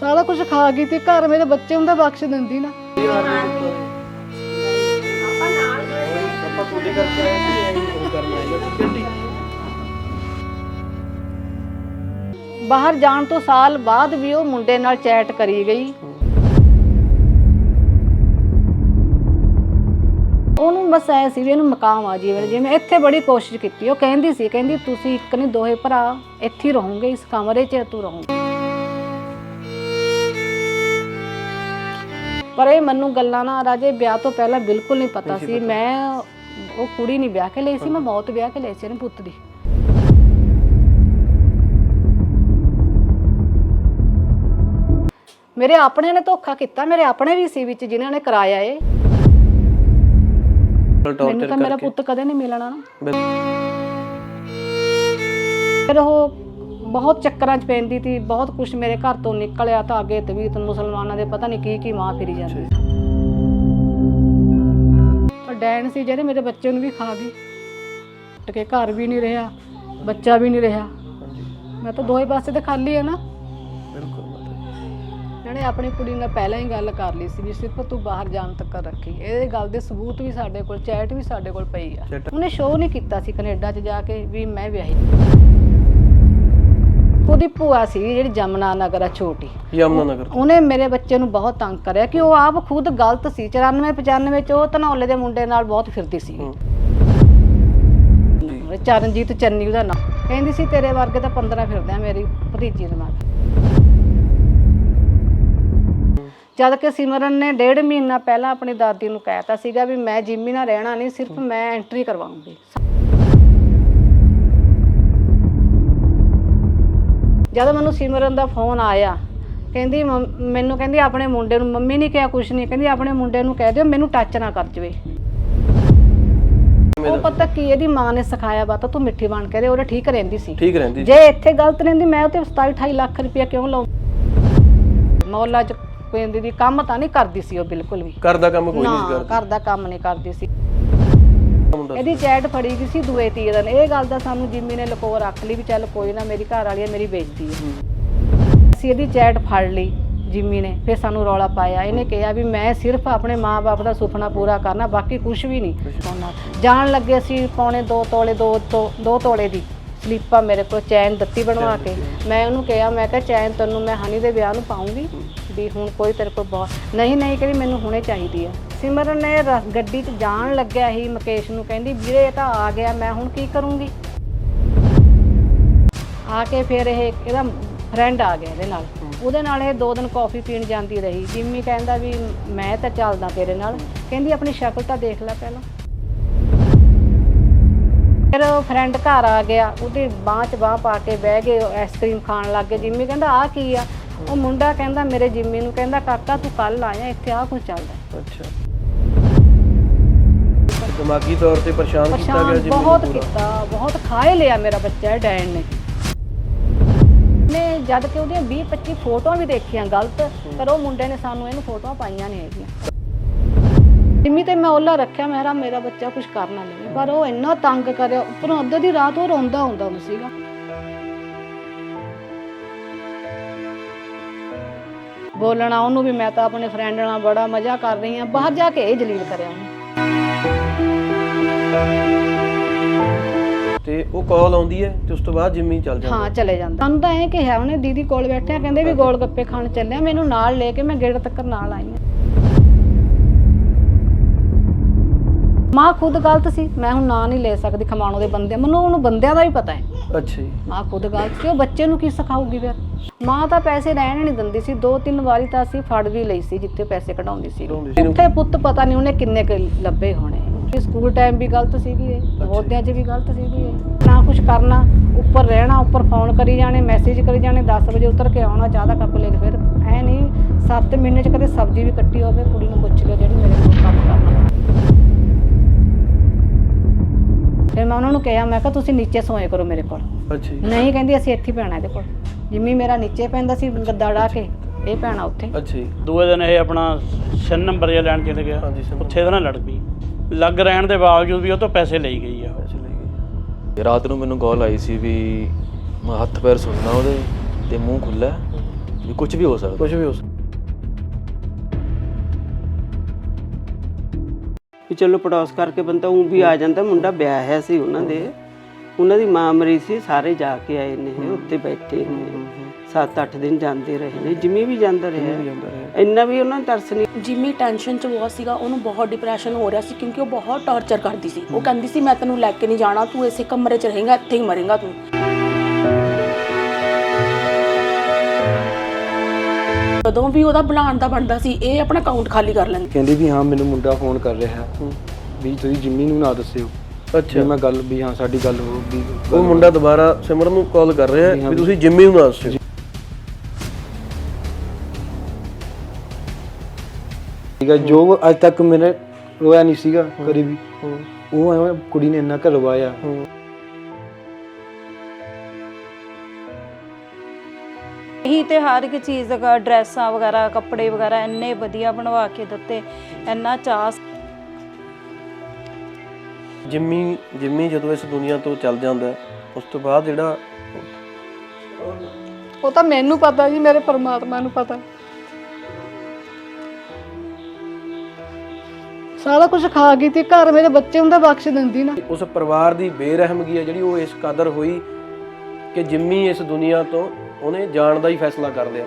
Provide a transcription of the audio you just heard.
ਸਾਰਾ ਕੁਝ ਖਾ ਗਈ ਤੇ ਘਰ ਮੇਰੇ ਬੱਚੇ ਹੁੰਦਾ ਬਖਸ਼ ਦਿੰਦੀ ਨਾ। ਆਪਾਂ ਤੁਹਾਡੇ ਕਰਕੇ ਆਏ ਸੀ ਉਹ ਕਰਨਾ ਹੈ ਬੇਟੀ ਬਾਹਰ ਜਾਣ ਤੋਂ ਸਾਲ ਬਾਅਦ ਵੀ ਉਹ ਮੁੰਡੇ ਨਾਲ ਚੈਟ ਕਰੀ ਗਈ। ਉਹਨੂੰ ਬਸ ਐ ਸੀ ਵੀ ਇਹਨੂੰ ਮਕਾਮ ਆ ਜਾਵੇ। ਜਿਵੇਂ ਇੱਥੇ ਬੜੀ ਕੋਸ਼ਿਸ਼ ਕੀਤੀ, ਉਹ ਕਹਿੰਦੀ ਸੀ, ਕਹਿੰਦੀ, ਤੁਸੀਂ ਇੱਕ ਨਹੀਂ, ਦੋਹੇ ਭਰਾ ਇੱਥੇ ਹੀ ਰਹੋਗੇ, ਇਸ ਕਮਰੇ 'ਚ ਤੂੰ ਰਹੋਗੇ। ਪਰ ਇਹ ਮੈਨੂੰ ਗੱਲਾਂ ਨਾ ਰਾਜੇ ਵਿਆਹ ਤੋਂ ਪਹਿਲਾਂ ਬਿਲਕੁਲ ਨਹੀਂ ਪਤਾ ਸੀ ਮੈਂ ਉਹ ਕੁੜੀ ਨਹੀਂ ਵਿਆਹ ਕੇ ਲਈ ਸੀ ਮੈਂ ਮੌਤ ਵਿਆਹ ਕੇ ਲਈ ਸੀ ਇਹਨੇ ਪੁੱਤ ਦੀ। ਮੇਰੇ ਆਪਣੇ ਨੇ ਧੋਖਾ ਕੀਤਾ ਮੇਰੇ ਆਪਣੇ ਵੀ ਸੀ ਵਿੱਚ ਜਿਨ੍ਹਾਂ ਨੇ ਕਰਾਇਆ ਏ ਮੈਨੂੰ ਤਾਂ ਮੇਰਾ ਪੁੱਤ ਕਦੇ ਨਹੀਂ ਮਿਲਣਾ ਨਾ। ਫਿਰ ਉਹ ਬਹੁਤ ਚੱਕਰਾਂ 'ਚ ਪੈਂਦੀ ਸੀ ਬਹੁਤ ਕੁਝ ਮੇਰੇ ਘਰ ਤੋਂ ਨਿਕਲਿਆ ਤਾਂ ਅੱਗੇ ਤਵੀਤ ਮੁਸਲਮਾਨਾਂ ਦੇ ਪਤਾ ਨਹੀਂ ਕੀ ਕੀ ਮਾਂ ਫਿਰੀ ਜਾਂਦੀ। ਪਰ ਡੈਣ ਸੀ ਜਿਹੜੇ ਮੇਰੇ ਬੱਚੇ ਨੂੰ ਵੀ ਖਾ ਗਈ। ਟਕੇ ਘਰ ਵੀ ਨਹੀਂ ਰਿਹਾ ਬੱਚਾ ਵੀ ਨਹੀਂ ਰਿਹਾ। ਮੈਂ ਤਾਂ ਦੋਵੇਂ ਪਾਸੇ ਤੇ ਖਾਲੀ ਹੈ ਨਾ। ਇਹਨੇ ਆਪਣੀ ਕੁੜੀ ਨਾਲ ਪਹਿਲਾਂ ਹੀ ਗੱਲ ਕਰ ਲਈ ਸੀ ਵੀ ਸਿਰਫ ਤੂੰ ਬਾਹਰ ਜਾਣ ਤੱਕ ਰੱਖੀ। ਇਹਦੇ ਗੱਲ ਦੇ ਸਬੂਤ ਵੀ ਸਾਡੇ ਕੋਲ ਚੈਟ ਵੀ ਸਾਡੇ ਕੋਲ ਪਈ ਆ। ਉਹਨੇ ਸ਼ੋਅ ਨਹੀਂ ਕੀਤਾ ਸੀ ਕੈਨੇਡਾ 'ਚ ਜਾ ਕੇ ਵੀ ਮੈਂ ਵਿਆਹੀ। ਉਹਦੀ ਭੂਆ ਸੀ ਜਿਹੜੀ ਜਮਨਾ ਨਗਰ ਆ ਛੋਟੀ। ਯਮਨਾ ਨਗਰ। ਉਹਨੇ ਮੇਰੇ ਬੱਚੇ ਨੂੰ ਬਹੁਤ ਤੰਗ ਕਰਿਆ ਕਿ ਉਹ ਆਪ ਖੁਦ ਗਲਤ ਸੀ। 94 95 ਚ ਉਹ ਧਨੌਲੇ ਦੇ ਮੁੰਡੇ ਨਾਲ ਬਹੁਤ ਫਿਰਦੀ ਸੀ। ਚਰਨਜੀਤ ਚੰਨੀ ਉਹਦਾ ਨਾਮ ਕਹਿੰਦੀ ਸੀ ਤੇਰੇ ਵਰਗੇ ਤਾਂ 15 ਫਿਰਦੇ ਆ ਮੇਰੀ ਭਤੀਜੀ ਦੇ ਨਾਲ। ਜਦ ਕਿ ਸਿਮਰਨ ਨੇ ਡੇਢ ਮਹੀਨਾ ਪਹਿਲਾਂ ਆਪਣੀ ਦਾਦੀ ਨੂੰ ਕਹਿਤਾ ਸੀਗਾ ਵੀ ਮੈਂ ਜਿੰਮੀ ਨਾਲ ਰਹਿਣਾ ਨਹੀਂ ਸਿਰਫ ਮੈਂ ਐਂਟਰੀ ਕਰਵਾਉਂਗੀ। ਜਦ ਮੈਨੂੰ ਸਿਮਰਨ ਦਾ ਫੋਨ ਆਇਆ ਕਹਿੰਦੀ ਮੰਮ- ਮੈਨੂੰ ਕਹਿੰਦੀ ਆਪਣੇ ਮੁੰਡੇ ਨੂੰ ਮੰਮੀ ਨੇ ਕਿਹਾ ਕੁਛ ਨਹੀਂ ਕਹਿੰਦੀ ਆਪਣੇ ਮੁੰਡੇ ਨੂੰ ਕਹਿ ਦਿਓ ਮੈਨੂੰ ਟੱਚ ਨਾ ਕਰ ਜਵੇ। ਉਹ ਪਤਾ ਕੀ ਇਹਦੀ ਮਾਂ ਨੇ ਸਿਖਾਇਆ ਵਾ ਤਾਂ ਤੂੰ ਮਿੱਠੀ ਬਣ ਕੇ ਦੇ ਉਹਦੇ ਠੀਕ ਰਹਿੰਦੀ ਸੀ। ਠੀਕ ਰਹਿੰਦੀ ਜੇ ਇੱਥੇ ਗਲਤ ਰਹਿੰਦੀ ਮੈਂ ਉਹ ਤੇ 27 28 ਲੱਖ ਰੁਪਇਆ ਕਿਉਂ ਲਾਉਂ ਮੌਲਾ ਚ ਕੋਈ ਦੀ ਕੰਮ ਤਾਂ ਨਹੀਂ ਕਰਦੀ ਸੀ ਉਹ ਬਿਲਕੁਲ ਵੀ। ਘਰ ਦਾ ਕੰਮ ਕੋਈ ਨਹੀਂ ਨਾ ਕਰਦਾ। ਘਰ ਦਾ ਕੰਮ ਨਹੀਂ ਕਰਦੀ ਸੀ। ਮੁੰਡਾ ਇਹਦੀ ਚੈਟ ਫੜੀ ਗਈ ਸੀ ਦੂਏ ਤੀਏ ਦਿਨ। ਇਹ ਗੱਲ ਦਾ ਸਾਨੂੰ ਜਿੰਮੀ ਨੇ ਲਕੋ ਰੱਖ ਲਈ ਵੀ ਚੱਲ ਕੋਈ ਨਾ ਮੇਰੀ ਘਰ ਵਾਲੀ ਹੈ ਮੇਰੀ ਬੇਇੱਜ਼ਤੀ ਹੈ। ਅਸੀਂ ਇਹਦੀ ਚੈਟ ਫੜ ਲਈ ਜਿੰਮੀ ਨੇ ਫਿਰ ਸਾਨੂੰ ਰੌਲਾ ਪਾਇਆ। ਇਹਨੇ ਕਿਹਾ ਵੀ ਮੈਂ ਸਿਰਫ ਆਪਣੇ ਮਾਪੇ ਦਾ ਸੁਪਨਾ ਪੂਰਾ ਕਰਨਾ ਬਾਕੀ ਕੁਝ ਵੀ ਨਹੀਂ। ਜਾਣ ਲੱਗੇ ਅਸੀਂ ਪੌਣੇ 2 ਤੋਲੇ 2 ਤੋਂ 2 ਤੋਲੇ ਦੀ। ਸਲੀਪਾ ਮੇਰੇ ਕੋਲ ਚੈਨ ਦਿੱਤੀ ਬਣਵਾ ਕੇ। ਮੈਂ ਉਹਨੂੰ ਕਿਹਾ ਮੈਂ ਕਿਹਾ ਚੈਨ ਤੈਨੂੰ ਮੈਂ ਹਨੀ ਦੇ ਵਿਆਹ ਨੂੰ ਪਾਉਂਗੀ ਵੀ ਹੁਣ ਕੋਈ ਤੇਰੇ ਕੋਲ ਬਹੁਤ ਨਹੀਂ ਨਹੀਂ ਕਹਿੰਦੀ ਮੈਨੂੰ ਹੁਣੇ ਚਾਹੀਦੀ ਆ। ਸਿਮਰਨ ਨੇ ਗੱਡੀ 'ਚ ਜਾਣ ਲੱਗਿਆ ਹੀ ਮੁਕੇਸ਼ ਨੂੰ ਕਹਿੰਦੀ ਵੀਰੇ ਇਹ ਤਾਂ ਆ ਗਿਆ ਮੈਂ ਹੁਣ ਕੀ ਕਰੂੰਗੀ? ਆ ਕੇ ਫਿਰ ਇਹ ਇਹਦਾ ਫਰੈਂਡ ਆ ਗਿਆ ਇਹਦੇ ਨਾਲ। ਉਹਦੇ ਨਾਲ ਇਹ ਦੋ ਦਿਨ ਕਾਫੀ ਪੀਣ ਜਾਂਦੀ ਰਹੀ। ਜਿੰਮੀ ਕਹਿੰਦਾ ਵੀ ਮੈਂ ਤਾਂ ਚੱਲਦਾ ਤੇਰੇ ਨਾਲ। ਕਹਿੰਦੀ ਆਪਣੀ ਸ਼ਕਲ ਤਾਂ ਦੇਖ ਲੈ ਪਹਿਲਾਂ। ਫਿਰ ਉਹ ਫਰੈਂਡ ਘਰ ਆ ਗਿਆ ਉਹਦੀ ਬਾਂਹ 'ਚ ਬਾਂਹ ਪਾ ਕੇ ਬਹਿ ਗਏ ਆਈਸਕ੍ਰੀਮ ਖਾਣ ਲੱਗ ਗਏ। ਜਿੰਮੀ ਕਹਿੰਦਾ ਆ ਕੀ ਆ? ਉਹ ਮੁੰਡਾ ਕਹਿੰਦਾ ਮੇਰੇ ਜਿੰਮੀ ਨੂੰ ਕਹਿੰਦਾ ਕਾਕਾ ਤੂੰ ਕੱਲ ਆਇਆ ਇੱਥੇ ਆ ਕੁਝ ਚੱਲਦਾ ਅੱਛਾ। ਦਿਮਾਗੀ ਤੌਰ ਤੇ ਪਰੇਸ਼ਾਨ ਕੀਤਾ ਗਿਆ ਪਰੇਸ਼ਾਨ ਜੀ ਬਹੁਤ ਕੀਤਾ ਬਹੁਤ ਖਾਏ ਲਿਆ ਮੇਰਾ ਬੱਚਾ ਇਹ ਡੈਣ ਨੇ। ਨੇ ਜਦ ਕਿ ਉਹਦੀਆਂ 20 25 ਫੋਟੋਆਂ ਵੀ ਦੇਖੀਆਂ ਗਲਤ ਪਰ ਉਹ ਮੁੰਡੇ ਨੇ ਸਾਨੂੰ ਇਹਨੂੰ ਫੋਟੋਆਂ ਪਾਈਆਂ ਨਹੀਂ ਹੈਗੀਆਂ। ਜਿੰਮੀ ਤੇ ਮੈਂ ਉਹਲਾ ਰੱਖਿਆ ਮੇਰਾ ਮੇਰਾ ਬੱਚਾ ਕੁਝ ਕਰ ਨਾ ਲਵੇ। ਪਰ ਉਹ ਇੰਨਾ ਤੰਗ ਕਰਿਆ ਉੱਪਰੋਂ ਅੱਧੇ ਦੀ ਰਾਤ ਉਹ ਰੋਂਦਾ ਹੁੰਦਾ ਹੁੰਦਾ ਸੀਗਾ। ਬੋਲਣਾ ਉਹਨੂੰ ਵੀ ਮੈਂ ਤਾਂ ਆਪਣੇ ਫਰੈਂਡ ਨਾਲ ਬੜਾ ਮਜ਼ਾ ਕਰ ਰਹੀ ਹਾਂ ਬਾਹਰ ਜਾ ਕੇ ਇਹ ਜਲੀਲ ਕਰਿਆ ਉਹਨੇ। ਤੇ ਉਹ ਕਾਲ ਆਉਂਦੀ ਹੈ ਤੇ ਉਸ ਤੋਂ ਬਾਅਦ ਜਿੰਮੀ ਚੱਲ ਜਾਂਦਾ। ਹਾਂ ਚਲੇ ਜਾਂਦਾ। ਸਾਨੂੰ ਤਾਂ ਐਂ ਕਿਹਾ ਉਹਨੇ ਦੀਦੀ ਕੋਲ ਬੈਠਿਆ ਕਹਿੰਦੇ ਵੀ ਗੋਲ ਗੱਪੇ ਖਾਣ ਚੱਲਿਆ ਮੈਨੂੰ ਨਾਲ ਲੈ ਕੇ ਮੈਂ ਗੇੜ ਤੱਕ ਨਾਲ ਆਈ ਹਾਂ। ਮਾਂ ਖੁਦ ਗਲਤ ਸੀ ਮੈਂ ਹੁਣ ਨਾਂ ਨਹੀਂ ਲੈ ਸਕਦੀ ਖਮਾਣੋ ਦੇ ਬੰਦੇ ਮੈਨੂੰ ਉਹਨੂੰ ਬੰਦਿਆਂ ਦਾ ਵੀ ਪਤਾ ਹੈ। ਅੱਛਾ ਜੀ। ਮਾਂ ਖੁਦ ਗਲਤ ਸੀ ਉਹ ਬੱਚੇ ਨੂੰ ਕੀ ਸਿਖਾਊਗੀ ਫਿਰ? ਮਾਂ ਤਾਂ ਪੈਸੇ ਰਹਿਣ ਨਹੀਂ ਦਿੰਦੀ ਸੀ ਦੋ ਤਿੰਨ ਵਾਰੀ ਤਾਂ ਅਸੀਂ ਫੜ ਵੀ ਲਈ ਸੀ ਜਿੱਥੇ ਪੈਸੇ ਕਢਾਉਂਦੀ ਸੀ। ਉੱਥੇ ਪੁੱਤ ਪਤਾ ਨਹੀਂ ਉਹਨੇ ਕਿੰਨੇ ਕੁ ਲੱਭੇ ਹੋਣੇ। ਇਹ ਸਕੂਲ ਟਾਈਮ ਵੀ ਗਲਤ ਸੀਗੀ ਇਹ ਨਵੋਦਿਆਂ 'ਚ ਵੀ ਗਲਤ ਸੀਗੀ ਇਹ। ਨਾ ਕੁਝ ਕਰਨਾ ਉੱਪਰ ਰਹਿਣਾ ਉੱਪਰ ਫੋਨ ਕਰੀ ਜਾਣੇ ਮੈਸੇਜ ਕਰੀ ਜਾਣੇ 10 ਵਜੇ ਉਤਰ ਕੇ ਆਉਣਾ ਚਾਹ ਦਾ ਕੱਪ ਲੈ ਕੇ ਫਿਰ ਐ ਨਹੀਂ 7 ਮਹੀਨੇ 'ਚ ਕਦੇ ਸਬਜ਼ੀ ਵੀ ਕੱਟੀ ਹੋਵੇ ਕੁੜੀ ਨੂੰ ਪੁੱਛ ਲਿਓ ਜਿਹੜੀ ਮੇਰੇ ਕੋਲ ਕੰਮ ਕਰਨਾ। ਫਿਰ ਮੈਂ ਉਹਨਾਂ ਨੂੰ ਕਿਹਾ ਮੈਂ ਕਿਹਾ ਤੁਸੀਂ ਨੀਚੇ ਸੋਏ ਕਰੋ ਮੇਰੇ ਕੋਲ। ਅੱਛਾ ਜੀ। ਨਹੀਂ ਕਹਿੰਦੀ ਅਸੀਂ ਇੱਥੇ ਹੀ ਪੈਣਾ ਇਹਦੇ ਕੋਲ। ਜਿੰਮੀ ਮੇਰਾ ਨੀਚੇ ਪੈਂਦਾ ਸੀ ਗੱਦਾ ਡਾ ਕੇ ਇਹ ਪੈਣਾ ਉੱਥੇ। ਅੱਛਾ ਜੀ। ਦੂਏ ਦਿਨ ਇਹ ਆਪਣਾ ਛੇ ਨੰਬਰ ਜਿਹਾ ਲੈਣ ਚਲੇ ਗਿਆ। ਹਾਂਜੀ ਉੱਥੇ ਇਹਦੇ ਨਾਲ ਲੜ ਪਈ। ਲੱਗ ਰਹਿਣ ਦੇ ਬਾਵਜੂਦ ਵੀ ਉਹ ਤੋਂ ਪੈਸੇ ਲਈ ਗਈ ਆ ਤੇ ਰਾਤ ਨੂੰ ਮੈਨੂੰ ਕਾਲ ਆਈ ਸੀ ਵੀ ਮੈਂ ਹੱਥ ਪੈਰ ਸੁਣਨਾ ਉਹਦੇ ਤੇ ਮੂੰਹ ਖੁੱਲਾ ਵੀ ਕੁਝ ਵੀ ਹੋ ਸਕਦਾ। ਕੁਝ ਵੀ ਹੋ ਸਕਦਾ। ਵੀ ਚਲੋ ਪੜੋਸ ਕਰਕੇ ਬੰਦਾ ਉਹ ਵੀ ਆ ਜਾਂਦਾ ਮੁੰਡਾ ਵਿਆਹਿਆ ਸੀ ਉਹਨਾਂ ਦੇ। ਉਹਨਾਂ ਦੀ ਮਾਂ ਮਰੀ ਸੀ ਸਾਰੇ ਜਾ ਕੇ ਆਏ ਨੇ ਉੱਤੇ ਬੈਠੇ ਨੇ। 7-8 ਦਿਨ ਜਾਂਦੇ ਰਹੇ ਨੇ ਜਿਵੇਂ ਵੀ ਜਾਂਦਾ ਰਿਹਾ। ਇੰਨਾ ਵੀ ਉਹਨਾਂ ਨੂੰ ਤਰਸ ਨਹੀਂ। ਜਿਮੀ ਟੈਨਸ਼ਨ ਚ ਬਹੁਤ ਸੀਗਾ ਉਹਨੂੰ ਬਹੁਤ ਡਿਪਰੈਸ਼ਨ ਹੋ ਰਿਹਾ ਸੀ ਕਿਉਂਕਿ ਉਹ ਬਹੁਤ ਟੌਰਚਰ ਕਰਦੀ ਸੀ। ਉਹ ਕਹਿੰਦੀ ਸੀ ਮੈਂ ਤੈਨੂੰ ਲੈ ਕੇ ਨਹੀਂ ਜਾਣਾ ਤੂੰ ਇਸੇ ਕਮਰੇ 'ਚ ਰਹੇਂਗਾ ਇੱਥੇ ਹੀ ਮਰੇਂਗਾ ਤੂੰ। ਜਦੋਂ ਵੀ ਉਹਦਾ ਬਣਾਉਣ ਦਾ ਬਣਦਾ ਸੀ ਇਹ ਆਪਣਾ ਅਕਾਊਂਟ ਖਾਲੀ ਕਰ ਲੈਂਦੀ। ਕਹਿੰਦੀ ਵੀ ਹਾਂ ਮੈਨੂੰ ਮੁੰਡਾ ਫੋਨ ਕਰ ਰਿਹਾ। ਹੈ ਵੀ ਤੁਸੀਂ ਜਿੰਮੀ ਨੂੰ ਨਾ ਦੱਸਿਓ। ਅੱਛਾ। ਮੈਂ ਗੱਲ ਵੀ ਹਾਂ ਸਾਡੀ ਗੱਲ ਹੋ ਵੀ ਉਹ ਮੁੰਡਾ ਦੁਬਾਰਾ ਸਿਮਰਨ ਨੂੰ ਕਾਲ ਕਰ ਰਿਹਾ ਹੈ ਵੀ ਤੁਸੀਂ ਜਿੰਮੀ ਨੂੰ ਨਾ ਦੱਸਿਓ। ਠੀਕ ਹੈ ਜੋ ਅੱਜ ਤੱਕ ਮੇਰੇ ਰੋਇਆ ਨਹੀਂ ਸੀਗਾ ਕਰੀ ਵੀ। ਉਹ ਐਵੇਂ ਕੁੜੀ ਨੇ ਇੰਨਾ ਕਰਵਾਇਆ ਇਹੀ ਤੇ ਹਰ ਇੱਕ ਚੀਜ਼ ਦਾ ਡਰੈਸਾਂ ਵਗੈਰਾ ਕੱਪੜੇ ਵਗੈਰਾ ਇੰਨੇ ਵਧੀਆ ਬਣਵਾ ਕੇ ਦਿੱਤੇ ਇੰਨਾ ਸੀ। ਜਿੰਮੀ ਜਿੰਮੀ ਜਦੋਂ ਇਸ ਦੁਨੀਆ ਤੋਂ ਚੱਲ ਜਾਂਦਾ ਹੈ, ਉਸ ਤੋਂ ਬਾਅਦ ਜਿਹੜਾ ਉਹ ਤਾਂ ਮੈਨੂੰ ਪਤਾ ਜੀ ਮੇਰੇ ਪਰਮਾਤਮਾ ਨੂੰ ਪਤਾ ਸਾਰਾ ਕੁਝ ਖਾ ਗਈ ਤੇ ਘਰ ਮੇਰੇ ਬੱਚੇ ਹੁੰਦਾ ਬਖਸ਼ ਦਿੰਦੀ ਨਾ ਉਸ ਪਰਿਵਾਰ ਦੀ ਬੇਰਹਿਮਗੀ ਹੈ ਜਿਹੜੀ ਉਹ ਇਸ ਕਦਰ ਹੋਈ ਕਿ ਜਿੰਮੀ ਇਸ ਦੁਨੀਆ ਤੋਂ ਉਹਨੇ ਜਾਣ ਦਾ ਹੀ ਫੈਸਲਾ ਕਰ ਲਿਆ।